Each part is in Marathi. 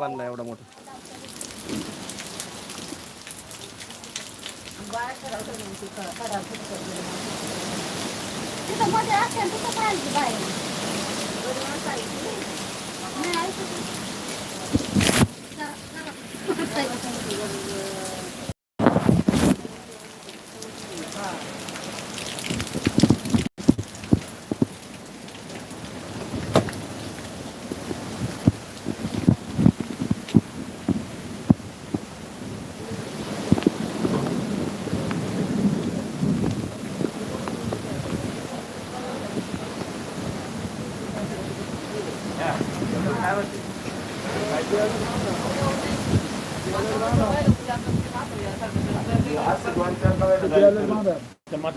बांधला एवढा मोठा. तिथं मध्ये असेल नाही,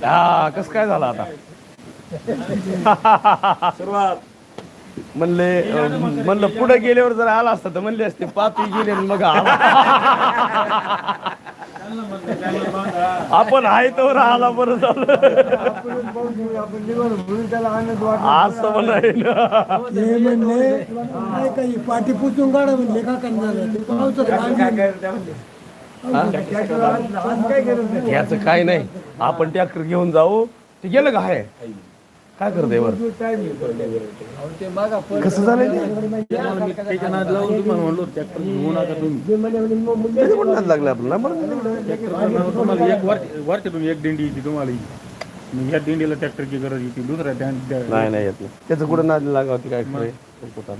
हा कस काय झालं आता? सुरुवात. म्हणले म्हणलं पुढे गेल्यावर जर आला असता तर म्हणले असते पापी गेले मग आला. आपण आहे तो आला बरं झालं. असं म्हणले नाही काही पाठी पुसून काढा म्हणले का झालं काय काय नाही. आपण ट्रॅक्टर घेऊन जाऊ. ते गेलं का आहे काय करते वर कसं झालंय ते? त्याच्या नाद लावून तुम्हाला म्हणलो ट्रॅक्टर घेऊ नका तुम्ही त्याचं पण नाद लागलं आपल्याला बरं तुम्हाला एक वर वरच्यातून एक दिंडी येते तुम्हाला ही. मग ह्या दिंडीला ट्रॅक्टरची गरज येते दुसऱ्या त्या- त्या- नाही नाही येत नाही. त्याचं कुठं नाद लागावती काय खरंय? कुठं?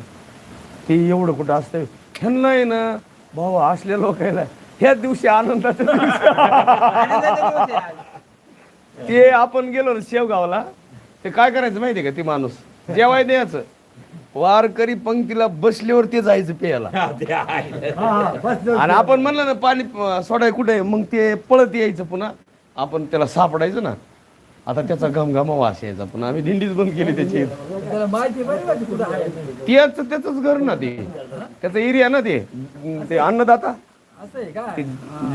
ते एवढं कुठं असतंय? ह्यांना आहे ना भाऊ असले लोक आहे ना ह्याच दिवशी आनंदाच्या दिवशी ते आपण गेलो ना शेवगावला. ते काय करायचं माहितीये का ती माणूस? जेवाय द्यायचं. वारकरी पंक्तीला बसल्यावर ते जायचं प्यायला आणि आपण म्हणलं ना पाणी सोडाय कुठे? मग ते पळत यायचं पुन्हा. आपण त्याला सापडायचं ना. आता त्याचा घमघमा वास यायचा पुन्हा. आम्ही दिंडीच बंद केली त्याची. त्याच त्याच घर ना ते. त्याचा एरिया ना ते. ते अन्नदाता.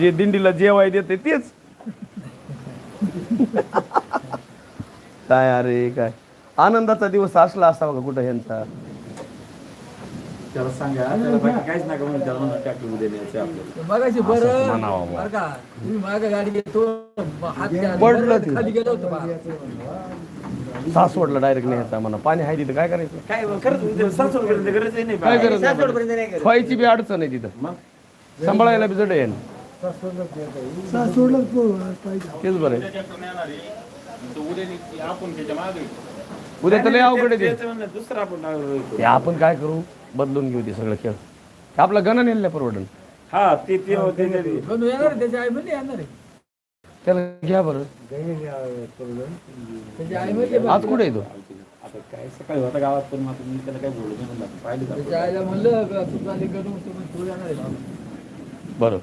जे दिंडीला जेवाय देते तेच. काय अरे काय? आनंदाचा दिवस असला असावा का कुठं ह्यांचा त्याला सांगा त्याला बाकी काहीच नका म्हणून त्याला म्हणा ट्रॅक्टर उद्या न्यायचं आपल्याला. मगाशी बरं. म्हणावं. बरं का? तुम्ही मागे गाडी घेतो हात घ्या. पडलं ते. खाली गेलो होतो बा. सासवडला डायरेक्ट न्यायचा म्हणा. पाणी आहे तिथं काय करायचं? काय खरंच उद्या सासवड करायचं गरज नाही काय गरज नाही व्हायची बी अडचण आहे तिथं. मग? सांभाळायला बी जड आहे. ना. सासवडलाच पो- पाहिजे. तेच बरं आहे. मागे उद्या तर लय अवघड आहे ते. दुसरं आपण टाकलं. ते आपण काय करू? बदलून घेऊ ते सगळं खेळ. ते आपला गणा नेल्या परवडन. हा ते येणार आहे, त्याची आई म्हणली येणार आहे. त्याला घ्या बरं. त्याची आई म्हणली बा. आज कुठे येतो आता काय सकाळी होता गावात पण मग मी त्याला काय बोललो नाही म्हणलं पाहिलं का? त्याच्या आईला म्हणलं का तू चालली करून तुम्ही पुढे येणार आहे. बाबा. बरं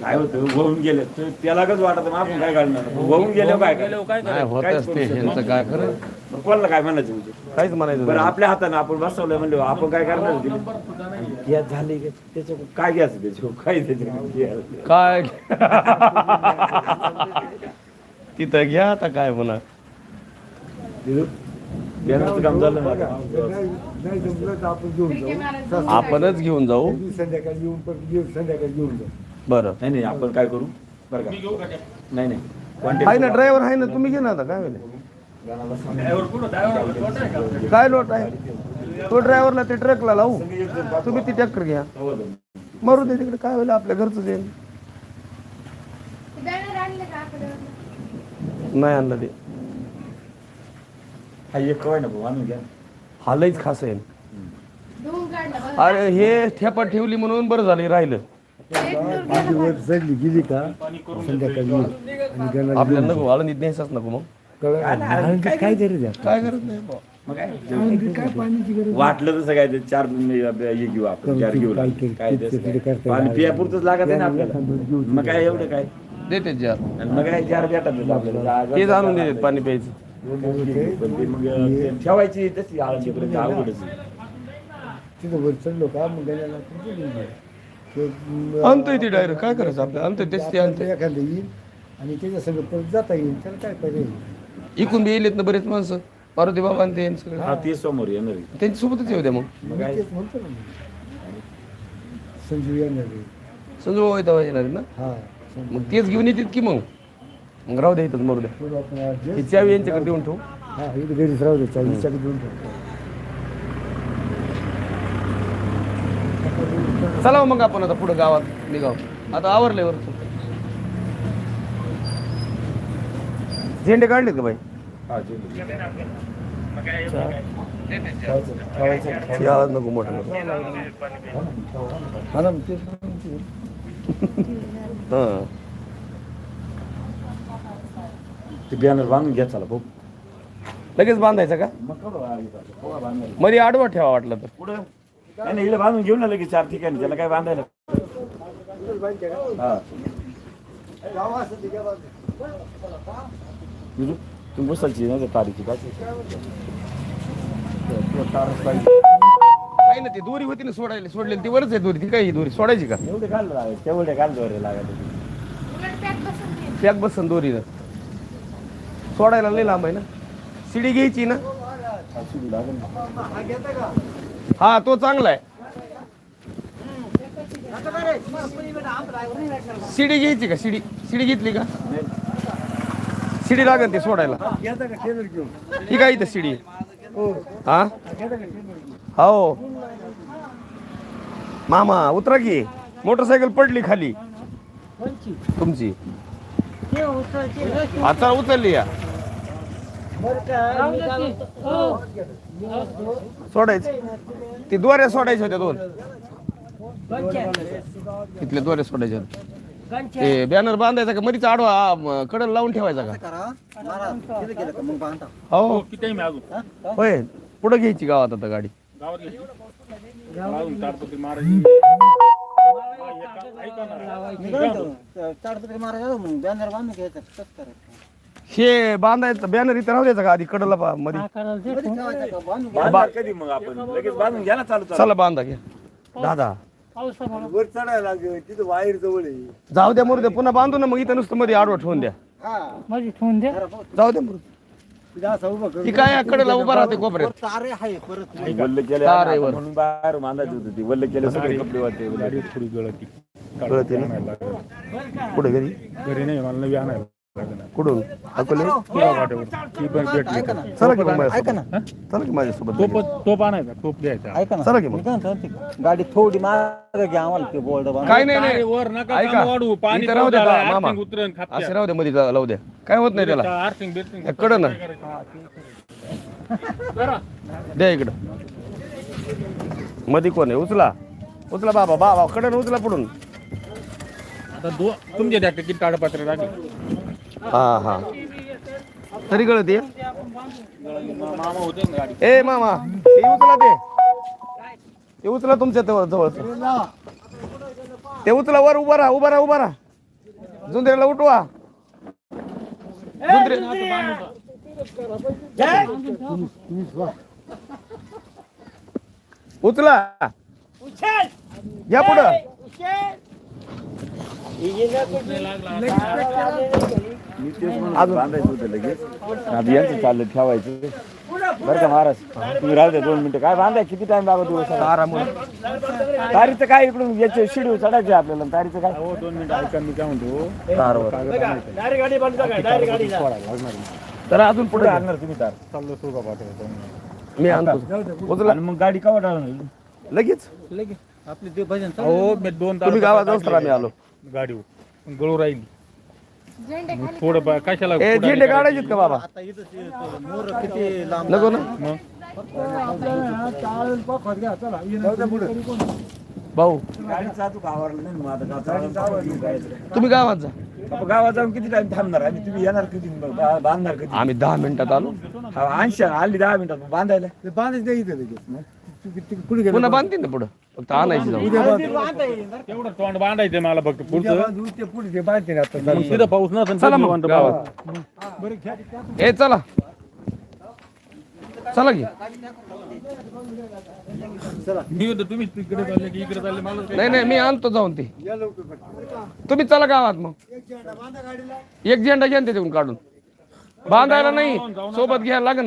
काय होतं? वाहून गेले तर त्याला कसं वाटत मग आपण काय काढणार वाहून गेलो काय काय नाही होतच ते ह्यांचं काय खरं? मग कोणाला काय म्हणायचं म्हणजे? काहीच म्हणायचं बरं नाही. आपल्या हाताने आपण बसवलंय म्हणलं आपण काय करणार या झाले का? त्याच्या काय घ्यायचं त्याच्या काय काय? तिथं घ्या आता काय म्हणा बॅनरचं काम झालं ना. आता. नाही जमलं तर आपण घेऊन जाऊ आपणच घेऊन जाऊ. संध्याकाळी येऊन परत येऊ संध्याकाळी घेऊन जाऊ बरं. नाही नाही आपण काय करू? बरं का. नाही नाही. आहे ना ड्रायव्हर आहे ना तुम्ही घे ना आता काय होईल? काय लोट आहे? तो ड्रायव्हरला ते ट्रकला लावू. तुम्ही ती ट्रॅक्टर घ्या. मारू दे तिकडे काय होईल आपल्या घरचं जाईल बॅनर आणले का आकडे नाही आणलं ते. हा एक कवाय ना भाऊ आणून घ्या. हा लईच खास आहे. धुवून काढलं बघ. अरे हे ठेपा ठेवली म्हणून बरं झालं राहिलं. गेलं वर चढली गेली का? संध्याकाळी आणि आपल्याला नको आळंदीत न्यायचाच नको मग. कळलं? काय तरी द्या काय करत नाही बुवा. मग काय? वाटलं तसं काय ते चार हे घेऊ आपण चार घेऊ काय पाणी येईल. पियापुरतच लागत आहे ना आपल्याला. मग काय एवढं काय? देते जार आणि मग काय चार भेटत आपल्याला. तेच आणून देतात पाणी प्यायचं. पण ते मग ते ठेवायची तशी अवघडच आहे. तिथं वर चढलो का मग. ते, आणतोय ती डायरेक्ट काय करायचं आपल्या आणतोय तेच ते आणतोय एखादं येईल आणि त्याच्या सगळं परत जाता येईल त्याला काय पर्याय इकून बी येलेत ना बरेच माणसं मारुती बाबा आणि ते सगळे हा ते समोर येणार आहे. त्यांच्या सोबतच येऊ द्या मग मग काय तेच म्हणतो ना मी. संजीव येणार आहे. संजू बाबा येणार आहेत ना हा. मग तेच घेऊन येतात की मग मग राहू द्या इथंच मरू द्या ही चावी यांच्याकडे देऊन ठेवू हा इकडे घरीच राहू दे चावी हिच्याकडे देऊन टाकतो. चला मग आपण आता पुढे गावात निघाव आता आवरले वरचं झेंडे काढलेत का बाई हा, जे- हे आवाज नको मोठा नको. हा ना. हं. ते बॅनर बांधून घ्या चला भाऊ लगेच बांधायचं का? मग बांधायला? मध्ये आडवा ठेवा वाटलं तर. पुढं नाही नाही इकडे बांधून घेऊन ना लगेच चार ठिकाणी त्याला काय बांधायला? हा. बिजू, तुम्ही बसायची ना त्या तारीची काय? काही ना ती दोरी होती ना सोडायला सोडलेली ती वरच आहे दोरी ती काय ही दोरी? सोडायची का? एवढे घाल लागायचे तेवढे घाल दोरे लागायचे. उलट पॅक बसून घे. पॅक बसन दोरीनं. सोडायला लई लांब आहे ना. शिडी घ्यायची ना. हा तो चांगला आहे. शिडी घ्यायची का? शिडी शिडी घेतली का? शिडी लागेल ती सोडायला. घ्यायचा का टेलर घेऊन ही काय इथं शिडी? हो? हा. हो मामा उतरा की. मोटरसायकल पडली खाली. तुमची. आता उचलली या. सोडायची. ती दोऱ्या सोडायच्या होत्या दोन. तिथले दोऱ्या सोडायच्या होत्या. ते बॅनर बांधायचा का? मरीच आडवा कडल लावून ठेवायचा का? हो. किती मी अजून होय पुढे घ्यायची गावात आता गाडी. गावात हे बांधायचं बॅनर इथं राहू द्यायचा का आधी कडला पा मध्ये कधी मग आपण? लगेच बांधून घ्या ना चालू चालू. चला बांधा घ्या. दादा. वर चढायला लागेल तिथं वायर जवळ आहे. जाऊ द्या मरू द्या पुन्हा बांधू ना मग इथं नुसतं मध्ये आडवा ठेवून द्या. जाऊ द्या मरू तिथं असं उभं करून ती काय कडेला उभा राहते कोपऱ्यात? वल्ल केलं तार आहे वर. म्हणून बाहेर बांधायचं होतं ते. वल्ल केलं सगळे कपडे वाटते थोडी गळती. कुठे घरी? घरी नाही मला नवी आणायला कुठून? अकोले? वाटेवर ती पण भेटली तर. चला की मग माझ्यासोबत चला की माझ्यासोबत तोप तोप आणायचा तोप द्यायचा. ऐका ना. चला की मग मी काय म्हणतो, गाडी थोडी मागे घ्या आम्हाला ते बोर्ड काय नाही नाही. वर नका ऐका. काम वाढवू. पाणी इथं राहू द्या मामा. उतरण. असे राहू द्या मध्ये जा- लावू द्या काय होत नाही त्याला? आर्थिंग बिर्थिंग कडं ना. करा. द्या इकडं. मध्ये कोण आहे? उचला. उचला बाबा बाबा कडन उचला पुढून. आता दो तुमचे द्या किती कागदपत्र लागले हा हा. तरी कळत ए मामा ते उचला ते. ते उचला तुमच्या जवळ ते उचला वर उभा राहा उभा राहा उभा राहा. जुंद्रेला उठवा. जुंद्रे उचला. या पुढं. म्हणून बांधायचं होतं लगेच आता यांचं चाललं ठेवायचं बरं का महाराज तुम्ही राहू द्या दोन मिनिटं काय बांधाय किती टाइम लागत दिवस तारीचं काय इकडून याचे शिडी चढायचे आपल्याला तारीचं काय हो दोन मिनिटं ऐका मी काय म्हणतो तारवर तर अजून पुढे आणणार तुम्ही तार चाललो सुरू पाठवतो मी आणतो मग गाडी कवा टाळणार? लगेच. आपले ते भजन हो मी दोन तुम्ही गावात जाऊस आम्ही आलो. गाडीवर. गळू राहिली. झेंडे खाली थोडं बा- कशाला ए पुढारी झेंडे काढायचे का बाबा? आता इथं ते- ते मोर किती लांब नको ना. मग? भाऊ. गाडी चालू नाही मग चालू. जायचं. तुम्ही गावात जा. गावात जाऊन किती टाइम थांबणार? आणि तुम्ही येणार कधी? बा- बांधणार कधी? आम्ही दहा मिनिटात आलो. हा, ऐंशी आली दहा मिनिटात. मग बांधायला? ते बांधायचं नाही इथं लगेच कुठे गेला? पुन्हा बांधतील ना पुढं. फक्त आणायची जाऊ तेवढं तोंड बांधायचं मला फक्त उद्या पुढचं बांधू, ते पुढे ते बांधते ना आता मग तिथं पाऊस नसेल चला तर मग. निवांत गावात ए चला. चला की. मी तुम्ही तिकडे चालले की इकडे चालले मला काही- नाही नाही मी आणतो जाऊन ते. तुम्ही चला गावात मग. एक झेंडा घ्या ना त्याच्याकडून काढून. बांधायला नाही. सोबत घ्यायला लागेल.